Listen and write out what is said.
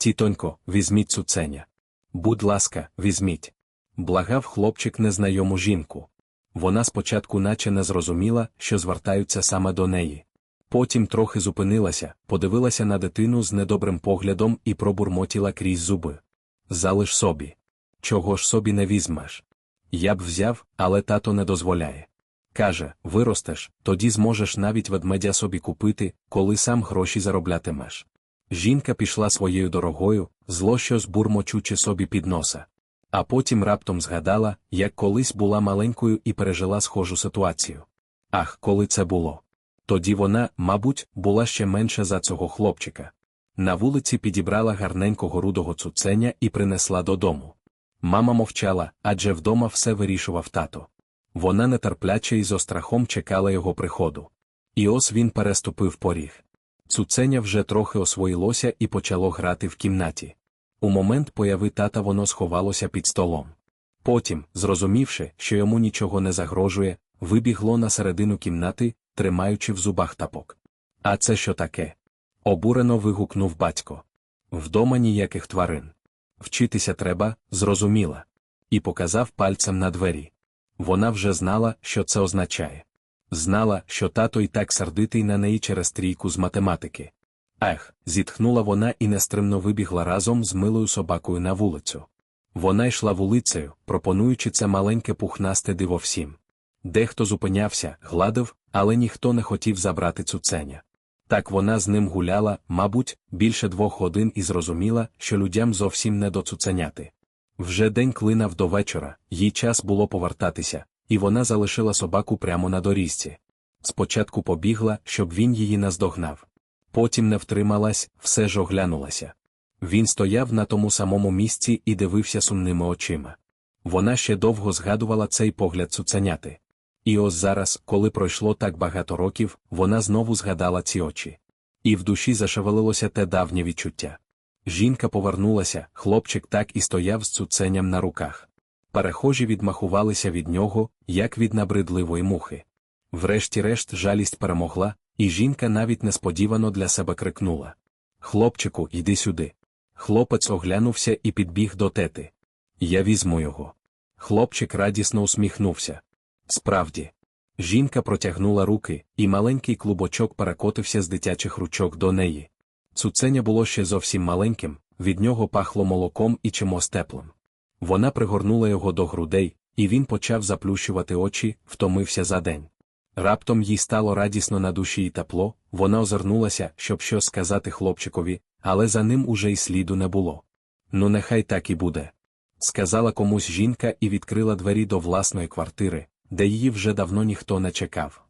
Тітонько, візьміть цуценя. Будь ласка, візьміть. Благав хлопчик незнайому жінку. Вона спочатку наче не зрозуміла, що звертаються саме до неї. Потім трохи зупинилася, подивилася на дитину з недобрим поглядом і пробурмотіла крізь зуби. Залиш собі. Чого ж собі не візьмеш? Я б взяв, але тато не дозволяє. Каже, виростеш, тоді зможеш навіть ведмедя собі купити, коли сам гроші зароблятимеш. Жінка пішла своєю дорогою, зло щось бурмочучи собі під носа. А потім раптом згадала, як колись була маленькою і пережила схожу ситуацію. Ах, коли це було. Тоді вона, мабуть, була ще менша за цього хлопчика. На вулиці підібрала гарненького рудого цуценя і принесла додому. Мама мовчала, адже вдома все вирішував тато. Вона нетерпляче і з острахом чекала його приходу. І ось він переступив поріг. Цуценя вже трохи освоїлося і почало грати в кімнаті. У момент появи тата воно сховалося під столом. Потім, зрозумівши, що йому нічого не загрожує, вибігло на середину кімнати, тримаючи в зубах тапок. А це що таке? Обурено вигукнув батько. Вдома ніяких тварин. Вчитися треба, зрозуміла. І показав пальцем на двері. Вона вже знала, що це означає. Знала, що тато і так сердитий на неї через трійку з математики. Ех, зітхнула вона і нестримно вибігла разом з милою собакою на вулицю. Вона йшла вулицею, пропонуючи це маленьке пухнасте диво всім. Дехто зупинявся, гладив, але ніхто не хотів забрати цуценя. Так вона з ним гуляла, мабуть, більше двох годин і зрозуміла, що людям зовсім не до цуценяти. Вже день клинав до вечора, їй час було повертатися, і вона залишила собаку прямо на доріжці. Спочатку побігла, щоб він її наздогнав. Потім не втрималась, все ж оглянулася. Він стояв на тому самому місці і дивився сумними очима. Вона ще довго згадувала цей погляд цуценяти. І ось зараз, коли пройшло так багато років, вона знову згадала ці очі. І в душі зашевелилося те давнє відчуття. Жінка повернулася, хлопчик так і стояв з цуценям на руках. Перехожі відмахувалися від нього, як від набридливої мухи. Врешті-решт жалість перемогла, і жінка навіть несподівано для себе крикнула: Хлопчику, йди сюди. Хлопець оглянувся і підбіг до тети. Я візьму його. Хлопчик радісно усміхнувся. Справді. Жінка протягнула руки, і маленький клубочок перекотився з дитячих ручок до неї. Цуценя було ще зовсім маленьким, від нього пахло молоком і чимось теплим. Вона пригорнула його до грудей, і він почав заплющувати очі, втомився за день. Раптом їй стало радісно на душі і тепло, вона озирнулася, щоб щось сказати хлопчикові, але за ним уже й сліду не було. Ну, нехай так і буде. Сказала комусь жінка і відкрила двері до власної квартири, де її вже давно ніхто не чекав.